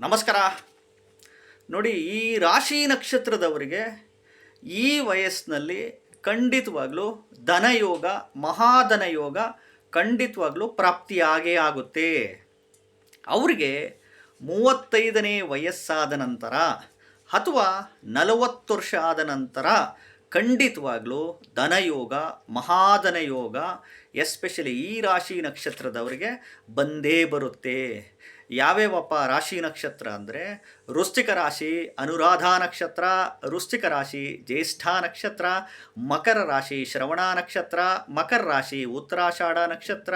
ನಮಸ್ಕಾರ. ನೋಡಿ, ಈ ರಾಶಿ ನಕ್ಷತ್ರದವರಿಗೆ ಈ ವಯಸ್ಸಿನಲ್ಲಿ ಖಂಡಿತವಾಗ್ಲೂ ಧನಯೋಗ, ಮಹಾಧನಯೋಗ ಖಂಡಿತವಾಗ್ಲೂ ಪ್ರಾಪ್ತಿಯಾಗೇ ಆಗುತ್ತೆ. ಅವರಿಗೆ ಮೂವತ್ತೈದನೇ ವಯಸ್ಸಾದ ನಂತರ ಅಥವಾ ನಲವತ್ತು ವರ್ಷ ಆದ ನಂತರ ಖಂಡಿತವಾಗ್ಲೂ ಧನಯೋಗ, ಮಹಾಧನಯೋಗ, ಎಸ್ಪೆಷಲಿ ಈ ರಾಶಿ ನಕ್ಷತ್ರದವರಿಗೆ ಬಂದೇ ಬರುತ್ತೆ. ಯಾವ್ಯಾವಪ್ಪ ರಾಶಿ ನಕ್ಷತ್ರ ಅಂದರೆ ವೃಶ್ಚಿಕ ರಾಶಿ, ಅನುರಾಧ ನಕ್ಷತ್ರ, ವೃಶ್ಚಿಕ ರಾಶಿ, ಜ್ಯೇಷ್ಠ ನಕ್ಷತ್ರ, ಮಕರ ರಾಶಿ, ಶ್ರವಣ ನಕ್ಷತ್ರ, ಮಕರ ರಾಶಿ, ಉತ್ತರಾಷಾಢ ನಕ್ಷತ್ರ,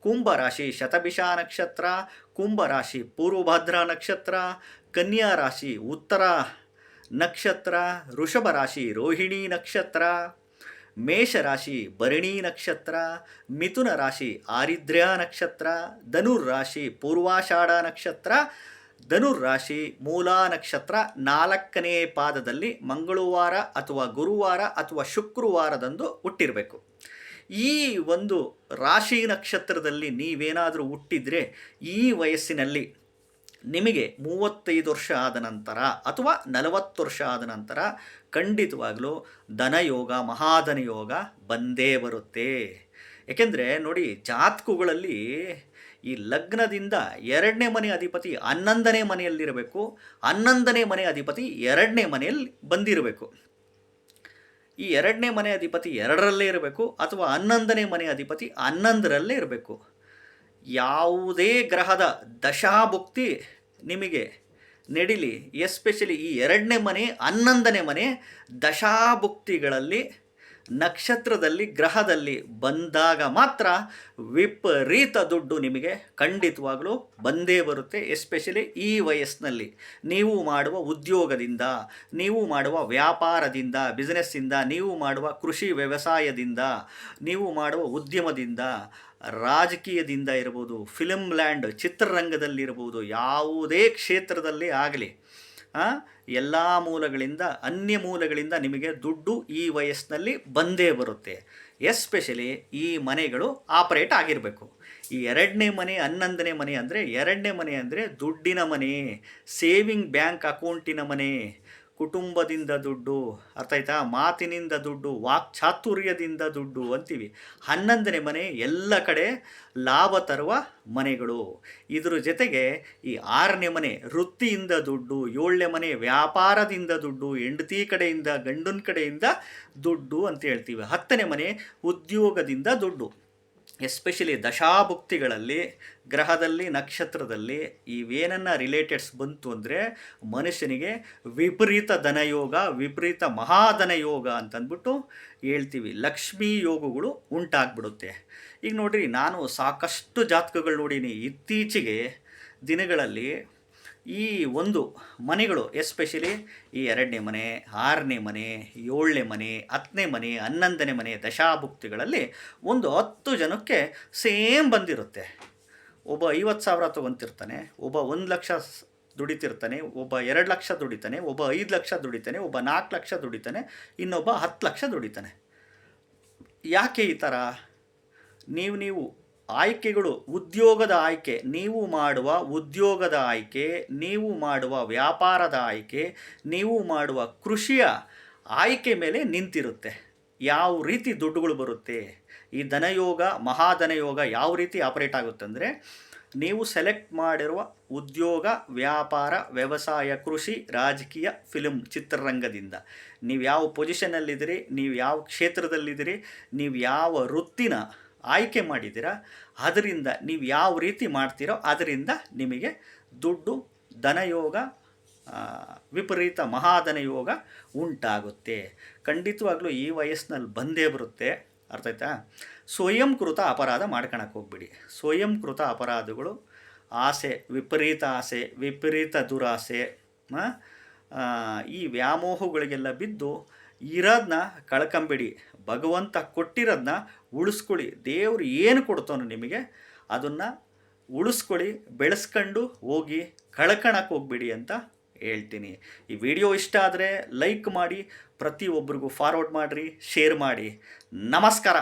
ಕುಂಭ ರಾಶಿ, ಶತಭಿಷ ನಕ್ಷತ್ರ, ಕುಂಭ ರಾಶಿ, ಪೂರ್ವಭದ್ರ ನಕ್ಷತ್ರ, ಕನ್ಯಾ ರಾಶಿ, ಉತ್ತರ ನಕ್ಷತ್ರ, ವೃಷಭ ರಾಶಿ, ರೋಹಿಣಿ ನಕ್ಷತ್ರ. ಮೇಷರಾಶಿ, ಭರಣಿ ನಕ್ಷತ್ರ, ಮಿಥುನ ರಾಶಿ, ಆರಿದ್ರ್ಯ ನಕ್ಷತ್ರ, ಧನುರ್ ರಾಶಿ, ಪೂರ್ವಾಷಾಢ ನಕ್ಷತ್ರ, ಧನುರ್ ರಾಶಿ, ಮೂಲಾ ನಕ್ಷತ್ರ ನಾಲ್ಕನೇ ಪಾದದಲ್ಲಿ ಮಂಗಳವಾರ ಅಥವಾ ಗುರುವಾರ ಅಥವಾ ಶುಕ್ರವಾರದಂದು ಹುಟ್ಟಿರಬೇಕು. ಈ ಒಂದು ರಾಶಿ ನಕ್ಷತ್ರದಲ್ಲಿ ನೀವೇನಾದರೂ ಹುಟ್ಟಿದರೆ ಈ ವಯಸ್ಸಿನಲ್ಲಿ ನಿಮಗೆ ಮೂವತ್ತೈದು ವರ್ಷ ಆದ ನಂತರ ಅಥವಾ ನಲವತ್ತು ವರ್ಷ ಆದ ನಂತರ ಖಂಡಿತವಾಗಲೂ ಧನಯೋಗ, ಮಹಾಧನ ಯೋಗ ಬಂದೇ ಬರುತ್ತೆ. ಏಕೆಂದರೆ ನೋಡಿ, ಜಾತಕಗಳಲ್ಲಿ ಈ ಲಗ್ನದಿಂದ ಎರಡನೇ ಮನೆ ಅಧಿಪತಿ ಹನ್ನೊಂದನೇ ಮನೆಯಲ್ಲಿರಬೇಕು, ಹನ್ನೊಂದನೇ ಮನೆ ಅಧಿಪತಿ ಎರಡನೇ ಮನೆಯಲ್ಲಿ ಬಂದಿರಬೇಕು. ಈ ಎರಡನೇ ಮನೆ ಅಧಿಪತಿ ಎರಡರಲ್ಲೇ ಇರಬೇಕು ಅಥವಾ ಹನ್ನೊಂದನೇ ಮನೆ ಅಧಿಪತಿ ಹನ್ನೊಂದರಲ್ಲೇ ಇರಬೇಕು. ಯಾವುದೇ ಗ್ರಹದ ದಶಾಭುಕ್ತಿ ನಿಮಗೆ ನಡಿಲಿ ಎಸ್ಪೆಷಲಿ ಈ ಎರಡನೇ ಮನೆ ಹನ್ನೊಂದನೇ ಮನೆ ದಶಾಭುಕ್ತಿಗಳಲ್ಲಿ ನಕ್ಷತ್ರದಲ್ಲಿ, ಗ್ರಹದಲ್ಲಿ ಬಂದಾಗ ಮಾತ್ರ ವಿಪರೀತ ದುಡ್ಡು ನಿಮಗೆ ಖಂಡಿತವಾಗಲೂ ಬಂದೇ ಬರುತ್ತೆ, ಎಸ್ಪೆಷಲಿ ಈ ವಯಸ್ಸಿನಲ್ಲಿ. ನೀವು ಮಾಡುವ ಉದ್ಯೋಗದಿಂದ, ನೀವು ಮಾಡುವ ವ್ಯಾಪಾರದಿಂದ, ಬಿಸ್ನೆಸ್ಸಿಂದ, ನೀವು ಮಾಡುವ ಕೃಷಿ ವ್ಯವಸಾಯದಿಂದ, ನೀವು ಮಾಡುವ ಉದ್ಯಮದಿಂದ, ರಾಜಕೀಯದಿಂದ ಇರ್ಬೋದು ಫಿಲಮ್ ಲ್ಯಾಂಡ್ ಚಿತ್ರರಂಗದಲ್ಲಿರ್ಬೋದು, ಯಾವುದೇ ಕ್ಷೇತ್ರದಲ್ಲಿ ಆಗಲಿ. ಎಲ್ಲ ಮೂಲಗಳಿಂದ, ಅನ್ಯ ಮೂಲಗಳಿಂದ ನಿಮಗೆ ದುಡ್ಡು ಈ ವಯಸ್ಸಿನಲ್ಲಿ ಬಂದೇ ಬರುತ್ತೆ. ಎಸ್ಪೆಷಲಿ ಈ ಮನೆಗಳು ಆಪರೇಟ್ ಆಗಿರಬೇಕು. ಈ ಎರಡನೇ ಮನೆ, ಹನ್ನೊಂದನೇ ಮನೆ ಅಂದರೆ ಎರಡನೇ ಮನೆ ಅಂದರೆ ದುಡ್ಡಿನ ಮನೆ, ಸೇವಿಂಗ್ ಬ್ಯಾಂಕ್ ಅಕೌಂಟಿನ ಮನೆ ಕುಟುಂಬದಿಂದ ದುಡ್ಡು ಅರ್ಥ ಆಯ್ತಾ ಮಾತಿನಿಂದ ದುಡ್ಡು, ವಾಕ್ಚಾತುರ್ಯದಿಂದ ದುಡ್ಡು ಅಂತೀವಿ. ಹನ್ನೊಂದನೇ ಮನೆ ಎಲ್ಲ ಕಡೆ ಲಾಭ ತರುವ ಮನೆಗಳು. ಇದರ ಜೊತೆಗೆ ಈ ಆರನೇ ಮನೆ ವೃತ್ತಿಯಿಂದ ದುಡ್ಡು, ಏಳನೇ ಮನೆ ವ್ಯಾಪಾರದಿಂದ ದುಡ್ಡು, ಹೆಂಡತಿ ಕಡೆಯಿಂದ, ಗಂಡನ ಕಡೆಯಿಂದ ದುಡ್ಡು ಅಂತ ಹೇಳ್ತೀವಿ. ಹತ್ತನೇ ಮನೆ ಉದ್ಯೋಗದಿಂದ ದುಡ್ಡು. ಎಸ್ಪೆಷಲಿ ದಶಾಭುಕ್ತಿಗಳಲ್ಲಿ, ಗ್ರಹದಲ್ಲಿ, ನಕ್ಷತ್ರದಲ್ಲಿ ಇವೇನನ್ನು ರಿಲೇಟೆಡ್ಸ್ ಬಂತು ಅಂದರೆ ಮನುಷ್ಯನಿಗೆ ವಿಪರೀತ ಧನಯೋಗ, ವಿಪರೀತ ಮಹಾಧನಯೋಗ ಅಂತಂದ್ಬಿಟ್ಟು ಹೇಳ್ತೀವಿ. ಲಕ್ಷ್ಮೀ ಯೋಗಗಳು ಉಂಟಾಗ್ಬಿಡುತ್ತೆ. ಈಗ ನೋಡಿರಿ, ನಾನು ಸಾಕಷ್ಟು ಜಾತಕಗಳು ನೋಡೀನಿ. ಇತ್ತೀಚೆಗೆ ದಿನಗಳಲ್ಲಿ ಈ ಒಂದು ಮನೆಗಳು ಎಸ್ಪೆಷಲಿ ಈ ಎರಡನೇ ಮನೆ, ಆರನೇ ಮನೆ, ಏಳನೇ ಮನೆ, ಹತ್ತನೇ ಮನೆ, ಹನ್ನೊಂದನೇ ಮನೆ ದಶಾಭುಕ್ತಿಗಳಲ್ಲಿ ಒಂದು ಹತ್ತು ಜನಕ್ಕೆ ಸೇಮ್ ಬಂದಿರುತ್ತೆ. ಒಬ್ಬ ಐವತ್ತು ಸಾವಿರ ತೊಗೊತಿರ್ತಾನೆ, ಒಬ್ಬ ಒಂದು ಲಕ್ಷ ದುಡಿತಿರ್ತಾನೆ, ಒಬ್ಬ ಎರಡು ಲಕ್ಷ ದುಡಿತಾನೆ, ಒಬ್ಬ ಐದು ಲಕ್ಷ ದುಡಿತಾನೆ, ಒಬ್ಬ ನಾಲ್ಕು ಲಕ್ಷ ದುಡಿತಾನೆ, ಇನ್ನೊಬ್ಬ ಹತ್ತು ಲಕ್ಷ ದುಡಿತಾನೆ. ಯಾಕೆ ಈ ಥರ? ನೀವು ನೀವು ಆಯ್ಕೆಗಳು, ಉದ್ಯೋಗದ ಆಯ್ಕೆ, ನೀವು ಮಾಡುವ ಉದ್ಯೋಗದ ಆಯ್ಕೆ, ನೀವು ಮಾಡುವ ವ್ಯಾಪಾರದ ಆಯ್ಕೆ, ನೀವು ಮಾಡುವ ಕೃಷಿಯ ಆಯ್ಕೆ ಮೇಲೆ ನಿಂತಿರುತ್ತೆ. ಯಾವ ರೀತಿ ದುಡ್ಡುಗಳು ಬರುತ್ತೆ, ಈ ಧನಯೋಗ, ಮಹಾಧನಯೋಗ ಯಾವ ರೀತಿ ಆಪರೇಟ್ ಆಗುತ್ತೆ ಅಂದರೆ, ನೀವು ಸೆಲೆಕ್ಟ್ ಮಾಡಿರುವ ಉದ್ಯೋಗ, ವ್ಯಾಪಾರ, ವ್ಯವಸಾಯ, ಕೃಷಿ, ರಾಜಕೀಯ ಫಿಲ್ಮ್ ಚಿತ್ರರಂಗದಿಂದ. ನೀವು ಯಾವ ಪೊಸಿಷನಲ್ಲಿದ್ದೀರಿ ನೀವು ಯಾವ ಕ್ಷೇತ್ರದಲ್ಲಿದ್ದೀರಿ, ನೀವು ಯಾವ ವೃತ್ತಿನ ಆಯ್ಕೆ ಮಾಡಿದ್ದೀರಾ? ಅದರಿಂದ ನೀವು ಯಾವ ರೀತಿ ಮಾಡ್ತೀರೋ ಅದರಿಂದ ನಿಮಗೆ ದುಡ್ಡು, ಧನಯೋಗ ವಿಪರೀತ ಮಹಾಧನಯೋಗ ಉಂಟಾಗುತ್ತೆ. ಖಂಡಿತವಾಗ್ಲೂ ಈ ವಯಸ್ಸಿನಲ್ಲಿ ಬಂದೇ ಬರುತ್ತೆ. ಅರ್ಥ ಆಯ್ತಾ? ಸ್ವಯಂಕೃತ ಅಪರಾಧ ಮಾಡ್ಕೊಳಕ್ಕೆ ಹೋಗ್ಬಿಡಿ. ಸ್ವಯಂಕೃತ ಅಪರಾಧಗಳು ಆಸೆ, ವಿಪರೀತ ಆಸೆ, ವಿಪರೀತ ದುರಾಸೆ ಈ ವ್ಯಾಮೋಹಗಳಿಗೆಲ್ಲ ಬಿದ್ದು ಇರೋದನ್ನ ಕಳ್ಕೊಂಬಿಡಿ. ಭಗವಂತ ಕೊಟ್ಟಿರೋದನ್ನ ಉಳಿಸ್ಕೊಳ್ಳಿ. ದೇವರು ಏನು ಕೊಡ್ತಾನೋ ನಿಮಗೆ, ಅದನ್ನು ಉಳಿಸ್ಕೊಳ್ಳಿ, ಬೆಳೆಸ್ಕೊಂಡು ಹೋಗಿ ಕಳ್ಕೊಳಕ್ಕೆ ಹೋಗ್ಬಿಡಿ ಅಂತ ಹೇಳ್ತೀನಿ. ಈ ವಿಡಿಯೋ ಇಷ್ಟ ಆದರೆ ಲೈಕ್ ಮಾಡಿ, ಪ್ರತಿಯೊಬ್ಬರಿಗೂ ಫಾರ್ವರ್ಡ್ ಮಾಡಿರಿ ಶೇರ್ ಮಾಡಿ. ನಮಸ್ಕಾರ!